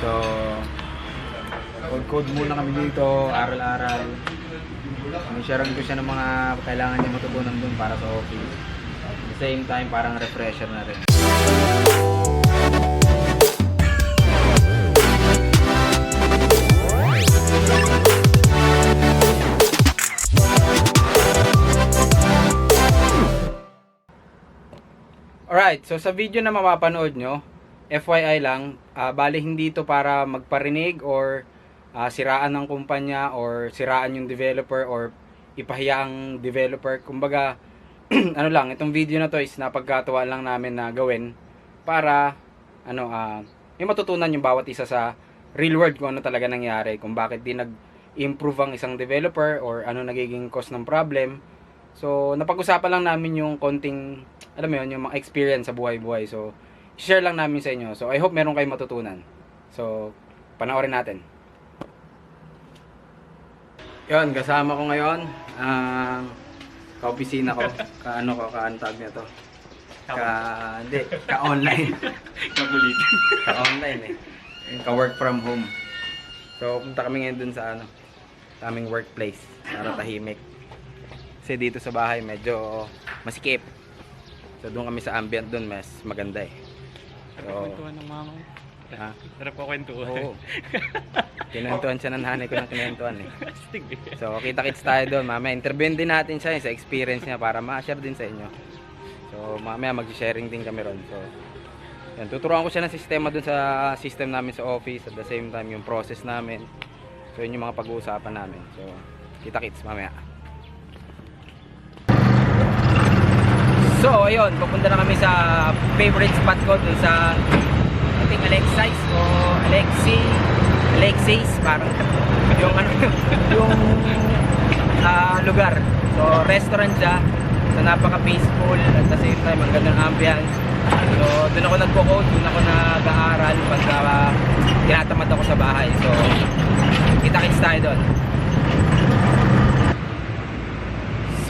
So, code-code muna kami dito, aral-aral. Sinisharean ko siya ng mga kailangan niya matutunan dun para sa office. At the same time, parang refresher na rin. Alright, so sa video na mapapanood nyo, FYI lang, ah, bali hindi ito para magparinig or ah, siraan ng kumpanya or siraan yung developer or ipahiya ang developer. Kumbaga, ano lang, itong video na to is napagkatawa lang namin na gawin para ano ah may matutunan yung bawat isa sa real world kung ano talaga nangyari, kung bakit di nag-improve ang isang developer or ano nagiging cause ng problem. So, napag-usapan lang namin yung konting, alam mo yun, yung mga experience sa buhay-buhay. So, share lang namin sa inyo. So, I hope meron kayong matutunan. So, panoorin natin. Yun, kasama ko ngayon, ang ka-opisina ko, ka-ano ko, ka-antag niya to. Ka, hindi, ka-online. Kabulitin. ka-online eh. Ka-work from home. So, punta kami ngayon dun sa ano, sa aming workplace, para tahimik. Kasi dito sa bahay medyo masikip. So, doon kami sa ambient doon, mas maganda eh. Kwentuhan ng mama ko. ha? Sarap ko kwentuhan. Oo. Kinwentuhan siya ng nanay ko ng kinwentuhan eh. Astig eh. So, kita-kits tayo doon. Mamaya, interviewin din natin siya eh, sa experience niya para ma-share din sa inyo. So, mamaya mag-sharing din kami ron. So, yan, tuturuan ko siya ng sistema doon sa system namin sa office at the same time yung process namin. So, yun yung mga pag-uusapan namin. So, kita-kits mamaya. So, ayun, pupunta na kami sa favorite spot ko dun sa I think Alexis o Alexi Alexis parang yung ano yung ah, lugar. So, restaurant siya. So, napaka-peaceful at the same time ang ganda ng ambience. So, doon ako nagko-code, doon ako nag-aaral pagka uh, tinatamad ako sa bahay. So, kita-kits tayo doon.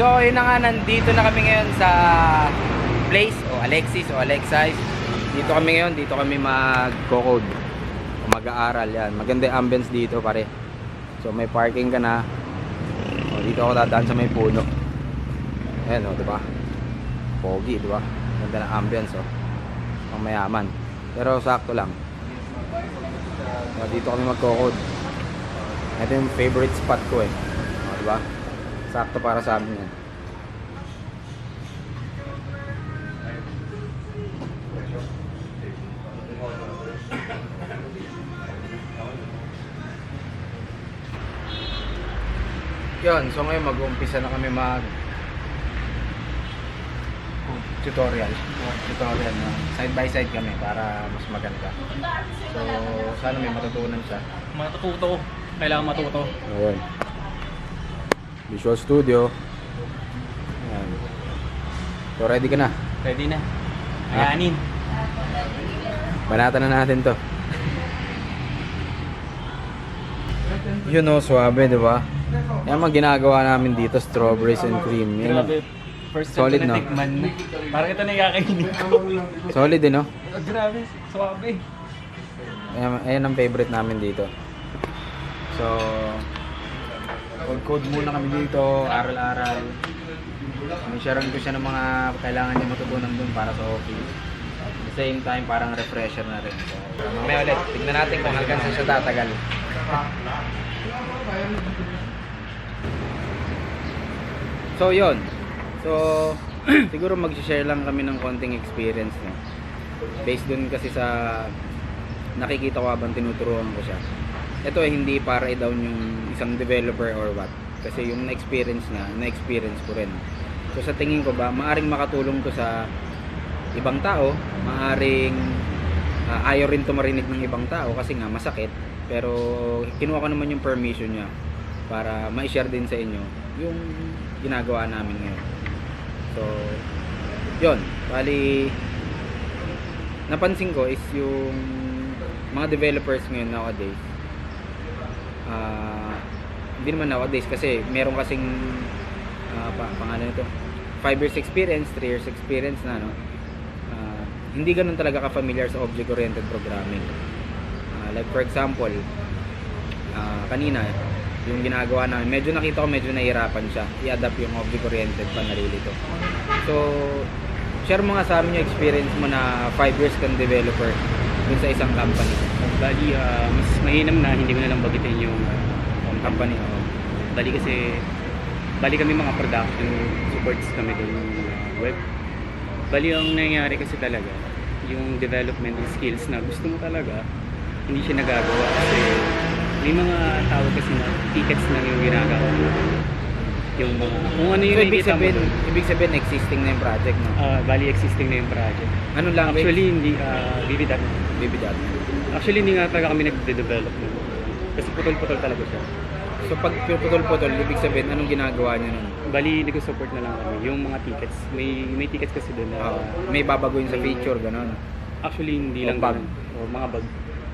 So, yun na nga, nandito na kami ngayon sa place o Alexis o Alexis. Dito kami ngayon, dito kami mag-code o mag-aaral yan. Maganda yung ambience dito pare. So, may parking ka na. O, dito ako dadaan sa may puno. Ayan o, di ba? Pogi, di ba? Ganda ng ambience o. Ang mayaman. Pero sakto lang. So, dito kami magko-code. Ito yung favorite spot ko eh. O, di ba? Sakto para sa amin yan. Yun, so ngayon mag-uumpisa na kami mag tutorial. Tutorial na side by side kami para mas maganda. So, sana may matutunan siya. Matututo. Kailangan matuto. Ayun. Visual Studio. Ayan. So, ready ka na? Ready na. Ah. Ayanin. Banatan na natin to. Yun o, swabe, di ba? Yan mga ginagawa namin dito, strawberries and cream. Yan, Grabe. First Solid, ko no? na tikman. Parang ito na kakainin ko. solid din, no? Grabe. Suwabe. Ayan, ayan ang favorite namin dito. So, code-code muna kami dito, aral-aral. Sinisharean ko siya ng mga kailangan niya matutunan dun para sa office. At the same time, parang refresher na rin. So, mamaya ulit, tignan natin kung hanggang saan siya tatagal. So, yon So, siguro mag-share lang kami ng konting experience no? Based dun kasi sa nakikita ko habang tinuturuan ko siya. Ito hindi para i-down yung isang developer or what. Kasi yung na-experience na, na-experience ko rin. So sa tingin ko ba, maaring makatulong to sa ibang tao, maaring ah, ayaw rin to marinig ng ibang tao kasi nga masakit. Pero kinuha ko naman yung permission niya para ma-share din sa inyo yung ginagawa namin ngayon. So, yon Bali, napansin ko is yung mga developers ngayon nowadays ah hindi naman nowadays kasi meron kasing ah, pa, pangalan nito. 5 years experience, 3 years experience na no? Ah, hindi ganun talaga ka-familiar sa object-oriented programming. Ah, like for example, ah, kanina, yung ginagawa namin, medyo nakita ko medyo nahihirapan siya i-adapt yung object-oriented panalilito. So, share mo nga sa amin yung experience mo na 5 years kang developer dun sa isang company. Bali, ah, mas mainam na hindi ko na lang bagitin yung uh, Company, oh. Bali kasi, bali kami mga production supports kami doon yung uh, web. Bali ang nangyayari kasi talaga, yung development ng skills na gusto mo talaga, hindi siya nagagawa kasi may mga tawag kasi na tickets lang yung ginagawa mo. Yung mga, kung ano yung So, ibig mo sabihin, doon. ibig sabihin existing na yung project, no? Ah, bali existing na yung project. Ano lang, Actually, hindi, uh, bibidat. Bibidat. Actually, hindi nga talaga kami nagde-develop nun. Kasi putol-putol talaga siya. So, pag putol-putol, ibig sabihin, anong ginagawa niyo nun? Bali, nag-support na lang kami. Yung mga tickets. May may tickets kasi doon na... Ah, may babaguhin sa feature, gano'n. actually, hindi O lang ganun. O mga bug.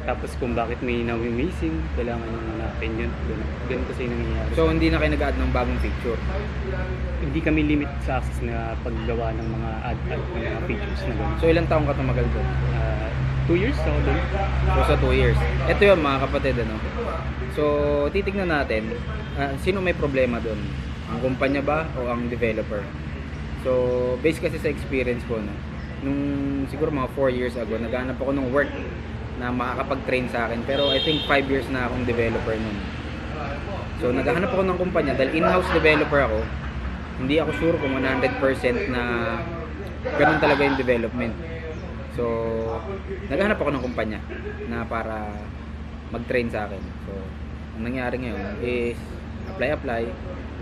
Tapos kung bakit may na-missing, kailangan yung hanapin yun. Ganun, ganun kasi yung nangyayari. So, hindi na kayo nag-add ng bagong feature. hindi kami limit sa access na paggawa ng mga add-add ng mga features na gano'n. So, ilang taong ka tumagal doon? Ah, two years ako doon. So, sa 2 years. Ito yun, mga kapatid, ano? So, titignan natin, ah, sino may problema doon? Ang kumpanya ba o ang developer? So, based kasi sa experience ko, no? Nung siguro mga 4 years ago, naghanap ako ng work na makakapag-train sa akin. Pero I think 5 years na akong developer nun. So, naghahanap ako ng kumpanya dahil in-house developer ako. Hindi ako sure kung 100% na ganun talaga yung development. So, naghahanap ako ng kumpanya na para mag-train sa akin. So, ang nangyari ngayon is apply-apply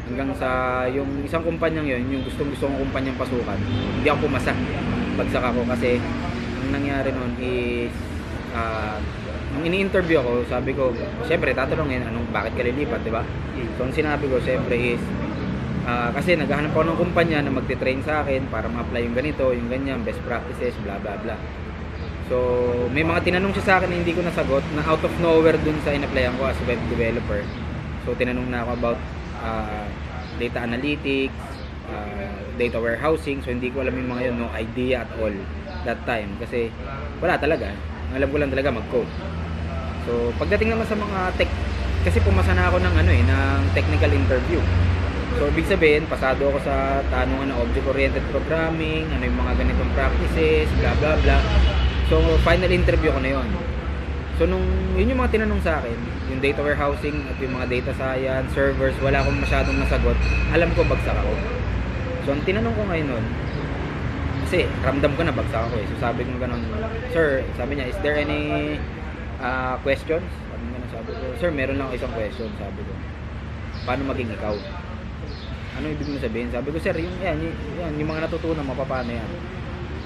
hanggang sa yung isang kumpanyang yun, yung gustong gusto kong kumpanyang pasukan, hindi ako pumasa. Bagsak ako kasi ang nangyari noon is ah nung ini-interview ako, sabi ko, syempre tatanungin anong bakit ka lilipat, di ba? So, ang sinabi ko, syempre is Ah, kasi naghahanap ako ng kumpanya na magte-train sa akin para ma-apply yung ganito, yung ganyan, best practices, bla bla bla. So, may mga tinanong siya sa akin na hindi ko nasagot na out of nowhere dun sa in-applyan ko as web developer. So, tinanong na ako about ah, data analytics, ah, data warehousing. So, hindi ko alam yung mga yun, no idea at all that time. Kasi, wala talaga. Alam ko lang talaga mag-code. So, pagdating naman sa mga tech, kasi pumasa na ako ng ano eh, ng technical interview. So, ibig sabihin, pasado ako sa tanungan ng object-oriented programming, ano yung mga ganitong practices, bla bla bla. So, final interview ko na yon. So, nung yun yung mga tinanong sa akin, yung data warehousing at yung mga data science, servers, wala akong masyadong nasagot. Alam ko bagsak ako. So, ang tinanong ko ngayon nun, kasi ramdam ko na bagsak ako eh. So, sabi ko ganun, Sir, sabi niya, is there any ah, questions? Sabi ko, Sir, meron lang isang question, sabi ko. Paano maging ikaw? Ano ibig mo sabihin? Sabi ko, sir, yung, yan, yung, yan, yung mga natutunan, mapapano yan.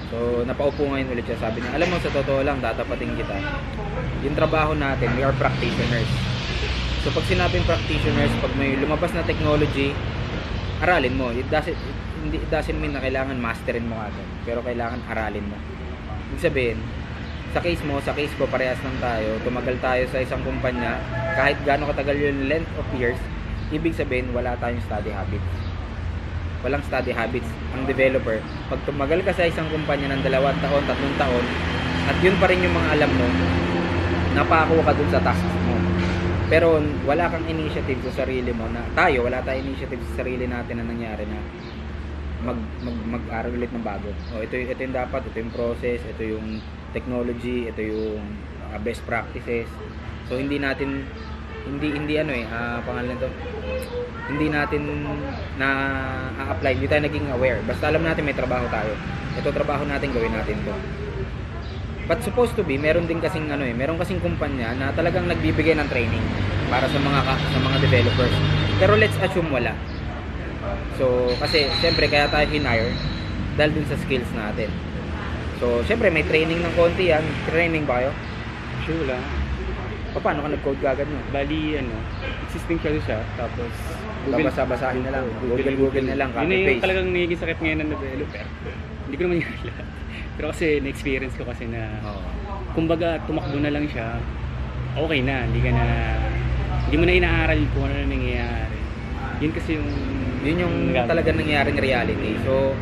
So, napaupo ngayon ulit siya. Sabi niya, alam mo, sa totoo lang, tatapating kita. Yung trabaho natin, we are practitioners. So, pag sinabing practitioners, pag may lumabas na technology, aralin mo. It doesn't, it, it doesn't mean na kailangan masterin mo agad. Pero kailangan aralin mo. Ibig sabihin, sa case mo, sa case ko, parehas lang tayo. Tumagal tayo sa isang kumpanya. Kahit gaano katagal yung length of years, ibig sabihin, wala tayong study habits. Walang study habits. Ang developer, pag tumagal ka sa isang kumpanya ng dalawang taon, tatlong taon, at yun pa rin yung mga alam mo, napako ka dun sa tasks mo. Pero wala kang initiative sa sarili mo na tayo, wala tayong initiative sa sarili natin na nangyari na mag mag mag-aral ulit ng bago. O ito ito yung dapat, ito yung process, ito yung technology, ito yung uh, best practices. So hindi natin hindi hindi ano eh, ah, pangalan to. Hindi natin na a-apply, hindi tayo naging aware. Basta alam natin may trabaho tayo. Ito trabaho natin, gawin natin to. But supposed to be, meron din kasing ano eh, meron kasing kumpanya na talagang nagbibigay ng training para sa mga sa mga developers. Pero let's assume wala. So, kasi siyempre kaya tayo hinire dahil dun sa skills natin. So, siyempre may training ng konti yan. Training ba kayo? Sure lang. Pa- Paano ka nag-code kagad no? Bali, ano, existing siya siya. Tapos, Babasa-basahin na lang. Google, Google na lang. Yun na yung Copy-paste. talagang nagiging sakit ngayon ng developer. Hindi ko naman yung lahat. Pero kasi, na-experience ko kasi na, Oo. kumbaga, tumakbo na lang siya, okay na. Hindi ka na, hindi mo na inaaral kung ano na nangyayari. Yun kasi yung... Yun yung nagagawa. talaga nangyaring reality. So,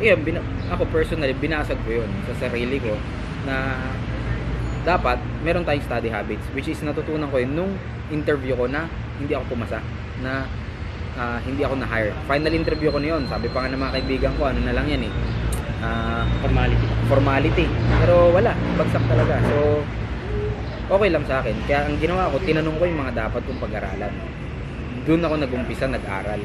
yun, bina- ako personally, binasag ko yun sa sarili ko na dapat meron tayong study habits which is natutunan ko yun nung interview ko na hindi ako pumasa na ah, hindi ako na-hire. Final interview ko na yun. Sabi pa nga ng mga kaibigan ko, ano na lang yan eh. Ah, Formality. formality. Pero wala, bagsak talaga. So, okay lang sa akin. Kaya ang ginawa ko, tinanong ko yung mga dapat kong pag-aralan. Doon ako nag-umpisa, nag-aral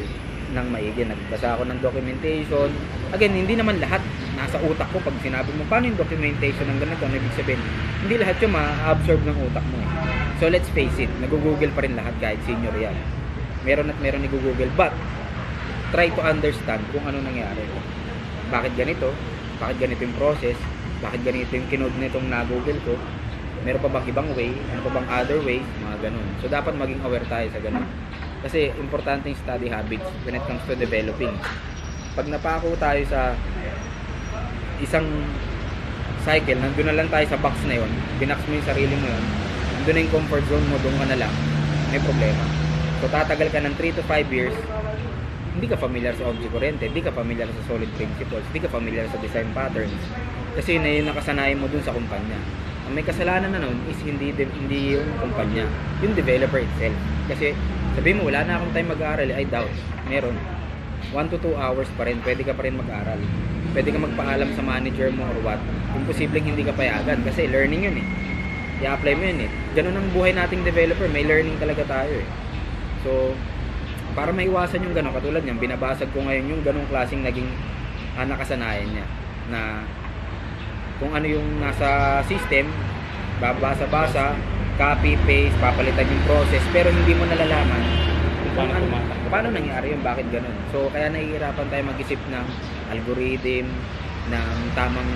ng maigi. Nagbasa ako ng documentation. Again, hindi naman lahat nasa utak ko pag sinabi mo, paano yung documentation ng ganito? Ano ibig sabihin? Hindi lahat yung ma-absorb ng utak mo. eh. So, let's face it, nag-google pa rin lahat kahit senior yan. Meron at meron ni-google. But, try to understand kung ano nangyari. Bakit ganito? Bakit ganito yung process? Bakit ganito yung kinode nitong na-google ko? Meron pa bang ibang way? Ano pa bang other ways? Mga ganun. So, dapat maging aware tayo sa ganun. Kasi, importante yung study habits when it comes to developing. Pag napako tayo sa isang cycle, nandun na lang tayo sa box na yon, binax mo yung sarili mo yon, nandun na yung comfort zone mo, doon ka na lang, may problema. So tatagal ka ng 3 to 5 years, hindi ka familiar sa object oriented, hindi ka familiar sa solid principles, hindi ka familiar sa design patterns. Kasi yun na yung nakasanayan mo dun sa kumpanya. Ang may kasalanan na nun is hindi hindi yung kumpanya, yung developer itself. Kasi sabihin mo, wala na akong time mag-aaral, I doubt. Meron. 1 to 2 hours pa rin, pwede ka pa rin mag-aral. Pwede ka magpaalam sa manager mo or what. Imposibleng hindi ka payagan kasi learning yun eh. I-apply mo yun eh. Ganun ang buhay nating developer, may learning talaga tayo eh. So, para maiwasan yung gano'n, katulad niyan, binabasag ko ngayon yung ganong klaseng naging ah, nakasanayan niya na kung ano yung nasa system, babasa-basa, copy, paste, papalitan yung process, pero hindi mo nalalaman kung Paano ano, paano nangyari yun, bakit ganun. So, kaya nahihirapan tayo mag-isip ng algorithm, ng tamang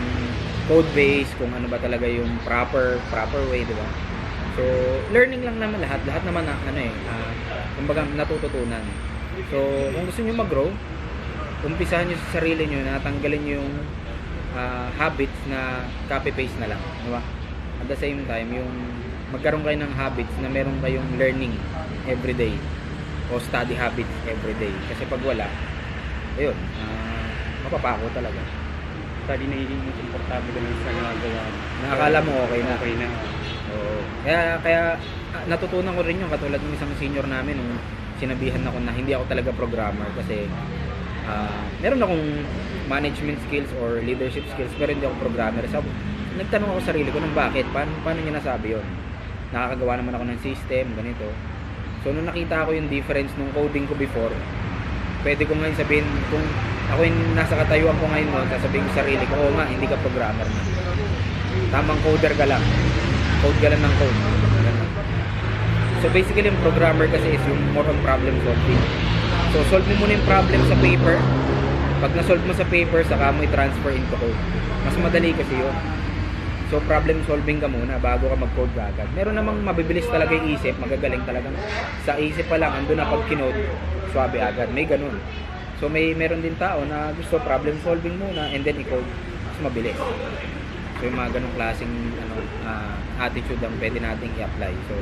code base, kung ano ba talaga yung proper, proper way, di ba? So, learning lang naman lahat. Lahat naman na, ano eh, ah, kumbaga natututunan. So, kung gusto niyo mag-grow, umpisahan niyo sa sarili niyo na tanggalin niyo yung ah, habits na copy-paste na lang. Di ba? At the same time, yung magkaroon kayo ng habits na meron kayong learning every day o study habits every day. Kasi pag wala, ayun, ah, mapapako talaga. Study nagiging komportable ka na sa ginagawa mo. Nakakala mo okay na. Okay na. Oo. Kaya, kaya ah, natutunan ko rin yung katulad ng isang senior namin nung sinabihan ako na hindi ako talaga programmer kasi ah, meron akong management skills or leadership skills pero hindi ako programmer. So, nagtanong ako sa sarili ko ng bakit, paano, paano niya nasabi yon Nakakagawa naman ako ng system, ganito. So, nung nakita ko yung difference nung coding ko before, pwede ko ngayon sabihin, kung ako yung nasa katayuan ko ngayon noon, sasabihin ko sa sarili ko, oo nga, hindi ka programmer na. Tamang coder ka lang. Code ka lang ng code. So basically, yung programmer kasi is yung more on problem solving. So solve mo muna yung problem sa paper. Pag na-solve mo sa paper, saka mo i-transfer into code. Mas madali kasi yun. So problem solving ka muna bago ka mag-code agad. Meron namang mabibilis talaga yung isip, magagaling talaga. Sa isip pa lang, ando na pag kinode, swabe agad. May ganun. So may meron din tao na gusto problem solving muna and then i-code. Mas mabilis. So yung mga ganong klaseng ano, ah, attitude ang pwede nating i-apply. So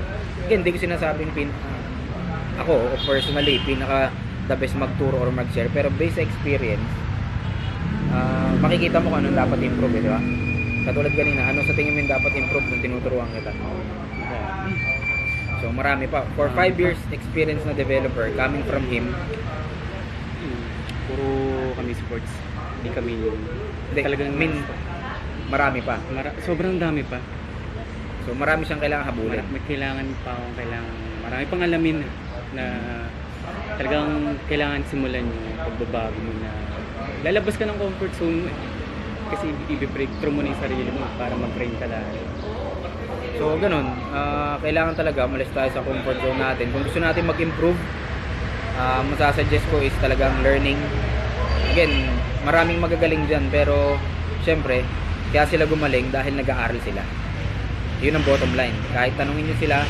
again, hindi ko sinasabing pin, ah, ako personally pinaka the best magturo or mag-share pero based sa experience ah, makikita mo kung anong dapat improve, eh, di ba? Katulad kanina, ano sa tingin mo dapat improve nung tinuturuan kita? So marami pa. For 5 years experience na developer coming from him. Puro kami sports. Hindi kami yung... Hindi, talagang min- marami pa. Mara- sobrang dami pa. So marami siyang kailangan habulin. Mar- may kailangan pa akong kailangan... Marami pang alamin na talagang kailangan simulan yung pagbabago mo na lalabas ka ng comfort zone mo eh. Kasi i-break through mo na yung sarili mo para mag-train ka lalo. So, ganun. ah, kailangan talaga umalis tayo sa comfort zone natin. Kung gusto natin mag-improve, uh, masasuggest ko is talagang learning. Again, maraming magagaling dyan, pero syempre, kaya sila gumaling dahil nag-aaral sila. Yun ang bottom line. Kahit tanungin nyo sila,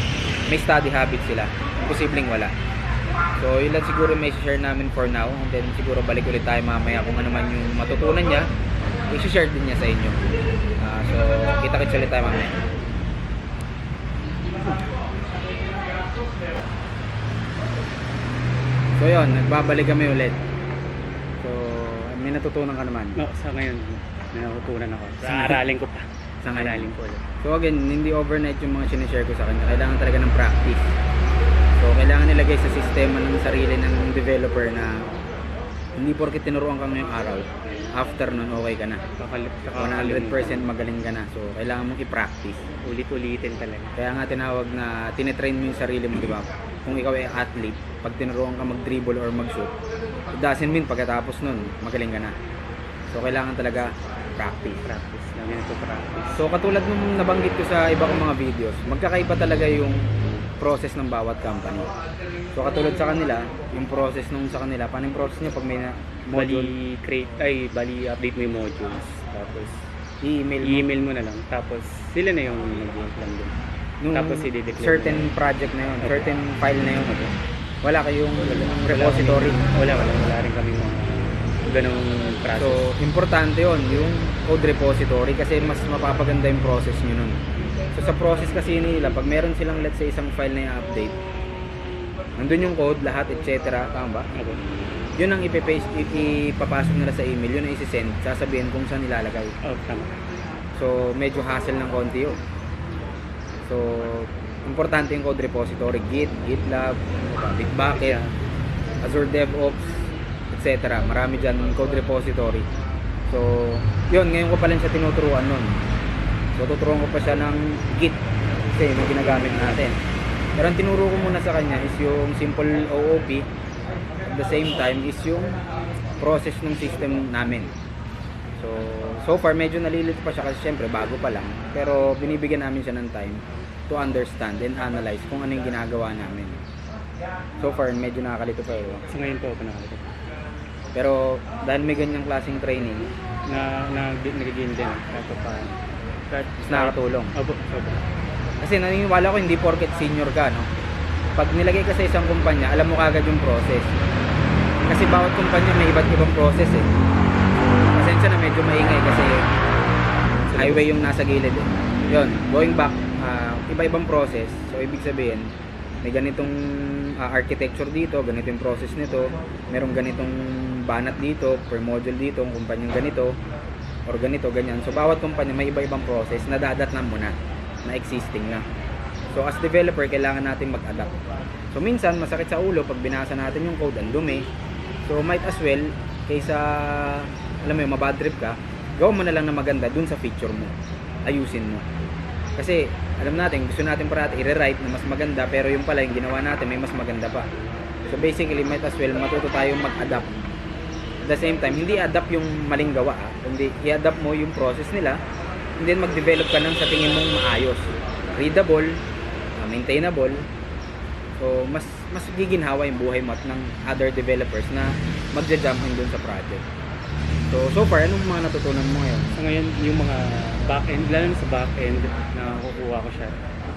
may study habits sila. Imposibleng wala. So, yun lang siguro may share namin for now. And then, siguro balik ulit tayo mamaya kung ano man yung matutunan niya. I-share din niya sa inyo. Ah, so, kita-kits ulit tayo mamaya. So yun, nagbabalik kami ulit. So, may natutunan ka naman. No, sa ngayon, may natutunan ako. Sa aralin ko pa. Sa ngayon. Aralin po ulit. So again, hindi overnight yung mga sinishare ko sa kanya. Kailangan talaga ng practice. So kailangan nilagay sa sistema ng sarili ng developer na hindi porket tinuruan ka ngayong araw, after nun okay ka na. Kakal- 100% magaling ka na. So kailangan mong i-practice. Ulit-ulitin talaga. Kaya nga tinawag na tinetrain mo yung sarili mo, di ba? Kung ikaw ay athlete, pag tinuruan ka mag-dribble or mag-shoot, it doesn't mean pagkatapos nun, magaling ka na. So kailangan talaga practice. Practice. Lagi na practice. So katulad nung nabanggit ko sa iba kong mga videos, magkakaiba talaga yung process ng bawat company. So katulad sa kanila, yung process nung sa kanila, paano yung process niya pag may na module, Bali, create, ay, bali, update mo yung modules. Tapos, i-email mo. i-email mo na lang. Tapos, sila na yung lang din. Nung tapos i-declare certain mo. project na yun, Okay. certain file na yun. Wala kayong Wala repository. Wala, wala. Wala rin kami mga ganong process. So, importante yon yung code repository kasi mas mapapaganda yung process nyo nun. So, sa process kasi nila, pag meron silang let's say isang file na i-update, nandun yung code, lahat, etc. Tama ba? Ako. Yun ang ipipaste, ipapasok nila sa email, yun ang isi-send, sasabihin kung saan nilalagay. Oh, tama. So, medyo hassle ng konti yun. So, importante yung code repository, Git, GitLab, ano Bitbucket, Azure DevOps, etc. Marami dyan code repository. So, yun, ngayon ko pa lang siya tinuturuan nun. So, tuturuan ko pa siya ng Git kasi yun yung ginagamit natin. Pero ang tinuro ko muna sa kanya is yung simple OOP at the same time is yung process ng system namin. So, so far medyo nalilito pa siya kasi syempre bago pa lang. Pero binibigyan namin siya ng time to understand and analyze kung ano yung ginagawa namin. So far medyo nakakalito pa yun. So, ngayon po ako nakalito. Pero dahil may ganyang klaseng training, Na, na, nag-gain din. Kahit pa. Kahit, mas nakakatulong. Opo, opo. Kasi naniniwala ko hindi porket senior ka, no? Pag nilagay ka sa isang kumpanya, alam mo kagad yung process. Kasi bawat kumpanya may iba't ibang process eh. Pasensya na medyo maingay kasi highway yung nasa gilid eh. Yun, going back, ah, iba-ibang process. So ibig sabihin, may ganitong ah, architecture dito, ganito yung process nito, merong ganitong banat dito, per module dito, ang kumpanyang ganito, or ganito, ganyan. So bawat kumpanya may iba-ibang process na dadatnan mo na, na existing na. So as developer, kailangan natin mag-adapt. So minsan, masakit sa ulo pag binasa natin yung code, ang dumi. So might as well, kaysa, alam mo yun, mabad trip ka, gawin mo na lang na maganda dun sa feature mo. Ayusin mo. Kasi, alam natin, gusto natin parati i-rewrite na mas maganda, pero yung pala, yung ginawa natin, may mas maganda pa. So basically, might as well, matuto tayong mag-adapt. The same time, hindi adapt yung maling gawa, ah. kundi i-adapt mo yung process nila, and then mag-develop ka ng sa tingin mong maayos. Readable, uh, maintainable, So, mas mas giginhawa yung buhay mo at ng other developers na magja-jump dun sa project. So, so far, anong mga natutunan mo ngayon? So ngayon, yung mga back-end, lalo sa back-end, na kukuha ko siya.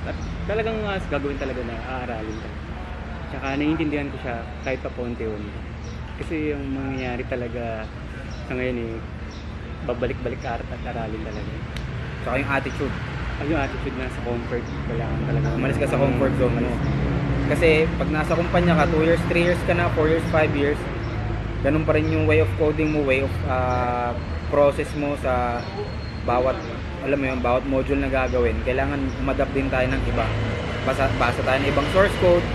At talagang uh, gagawin talaga na aaralin ka. Tsaka naiintindihan ko siya kahit pa paunti-unti. Kasi yung mangyayari talaga sa ngayon eh, babalik-balik ka at aralin talaga. Saka yung attitude. Ay, yung attitude na sa comfort, kailangan talaga. Umalis ka sa comfort zone mo. Kasi pag nasa kumpanya ka, 2 years, 3 years ka na, 4 years, 5 years, ganun pa rin yung way of coding mo, way of ah, process mo sa bawat, alam mo yun, bawat module na gagawin. Kailangan umadapt din tayo ng iba. Basa, basa tayo ng ibang source code,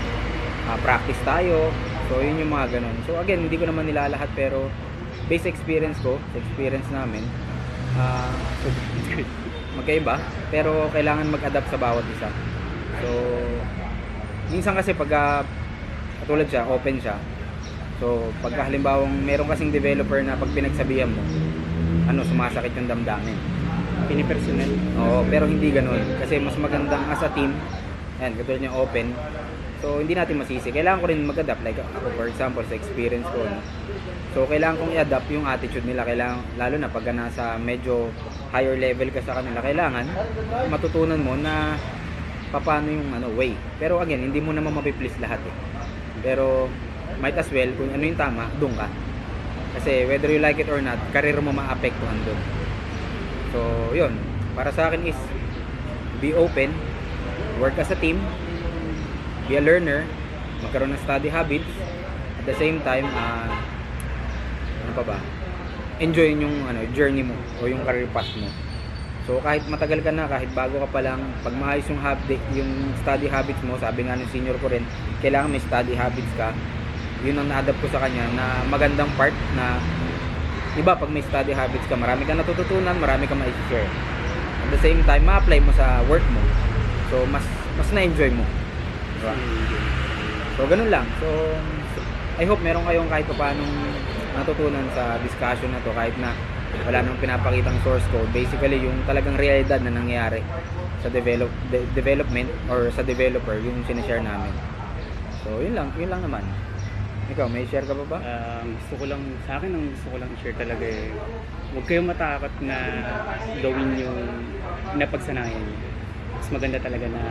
ah, practice tayo. So, yun yung mga ganun. So, again, hindi ko naman nilalahat pero based experience ko, experience namin, ah, magkaiba, pero kailangan mag-adapt sa bawat isa. So, minsan kasi pag ah, katulad siya, open siya. So, pag halimbawang meron kasing developer na pag pinagsabihan mo, ano, sumasakit yung damdamin. Pinipersonal. Oo, pero hindi ganun. Kasi mas magandang as a team, yan, katulad niya open. So, hindi natin masisi. Kailangan ko rin mag-adapt. Like, ako, for example, sa experience ko? So, kailangan kong i-adapt yung attitude nila. Kailangan, lalo na pag nasa medyo higher level ka sa kanila, kailangan matutunan mo na paano yung ano, way. Pero again, hindi mo naman mapiplease lahat eh. Pero, might as well, kung ano yung tama, doon ka. Kasi whether you like it or not, karir mo maapektuhan doon. So, yun. Para sa akin is, be open, work as a team, be a learner, magkaroon ng study habits, at the same time, ah, ano pa ba? Enjoy yung ano, journey mo o yung career path mo. So, kahit matagal ka na, kahit bago ka pa lang, pag maayos yung, habit, yung study habits mo, sabi nga ng senior ko rin, kailangan may study habits ka. Yun ang na-adapt ko sa kanya na magandang part na Diba, pag may study habits ka, marami ka natututunan, marami ka ma-share. At the same time, ma-apply mo sa work mo. So, mas mas na-enjoy mo. Diba? So, ganun lang. So, I hope meron kayong kahit pa paanong natutunan sa discussion na to kahit na wala nang pinapakitang source code. Basically, yung talagang realidad na nangyayari sa develop de- development or sa developer yung sinishare namin. So, yun lang, yun lang naman. Ikaw, may share ka pa ba? Ang gusto ko lang, sa akin ang gusto ko lang share talaga eh, huwag kayong matakot na gawin yung napagsanayan. Mas maganda talaga na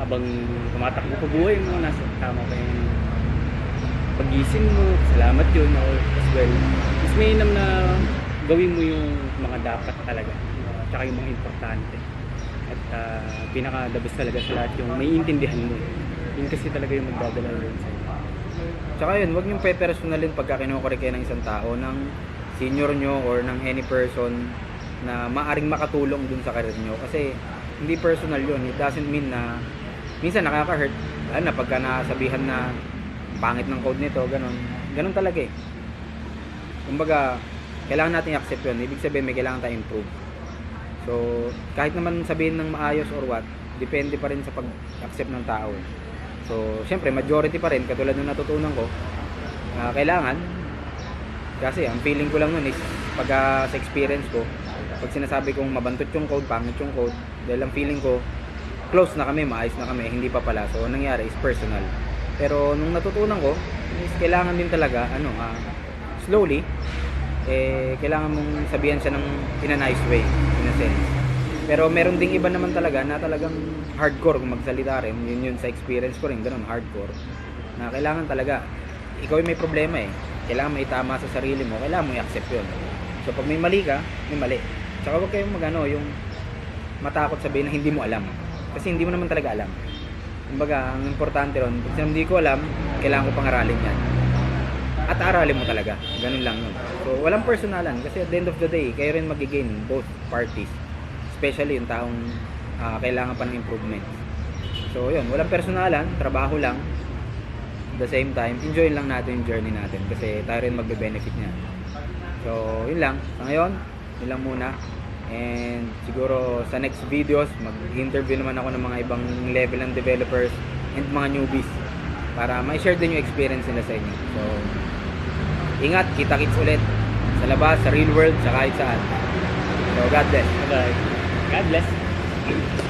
habang tumatakbo pa buhay mo, nasa tama pa yung pagising mo, salamat yun, or as well. Mas mainam na gawin mo yung mga dapat talaga, tsaka yung mga importante. At uh, pinaka-the talaga sa lahat yung may intindihan mo. Yun kasi talaga yung magdadala rin sa'yo. Tsaka yun, wag niyong pe-personalin pagka kinukorek kayo ng isang tao, ng senior nyo or ng any person na maaring makatulong dun sa karir nyo. Kasi hindi personal yun. It doesn't mean na minsan nakaka-hurt. Lalo na pagka nasabihan na pangit ng code nito, ganun. Ganun talaga eh. Kumbaga, kailangan natin i-accept yun. Ibig sabihin may kailangan tayong improve. So, kahit naman sabihin ng maayos or what, depende pa rin sa pag-accept ng tao. eh. So, syempre, majority pa rin, katulad nung natutunan ko, ah, kailangan, kasi ang feeling ko lang nun is, pag ah, sa experience ko, pag sinasabi kong mabantot yung code, pangit yung code, dahil ang feeling ko, close na kami, maayos na kami, hindi pa pala. So, ang nangyari is personal. Pero nung natutunan ko, is kailangan din talaga, ano, ah, slowly, eh, kailangan mong sabihan siya ng in a nice way, in a sense. Pero meron ding iba naman talaga na talagang hardcore kung magsalita rin. Yun yun sa experience ko rin, ganun, hardcore. Na kailangan talaga, ikaw yung may problema eh. Kailangan may tama sa sarili mo, kailangan mo i-accept yun. So pag may mali ka, may mali. Tsaka huwag kayong magano, yung matakot sabihin na hindi mo alam. Kasi hindi mo naman talaga alam. Kumbaga, ang importante ron, pag hindi ko alam, kailangan ko pang-aralin yan. At aralin mo talaga. Ganun lang yun. So, walang personalan. Kasi at the end of the day, kayo rin magigain both parties. Especially yung taong ah, kailangan pa ng improvement. So, yun. Walang personalan. Trabaho lang. At the same time, enjoy lang natin yung journey natin. Kasi tayo rin magbe-benefit niya. So, yun lang. Sa ngayon, yun lang muna. And siguro sa next videos, mag-interview naman ako ng mga ibang level ng developers and mga newbies para ma-share din yung experience nila sa inyo. So, ingat, kita-kits ulit sa labas, sa real world, sa kahit saan. So, God bless. God bless.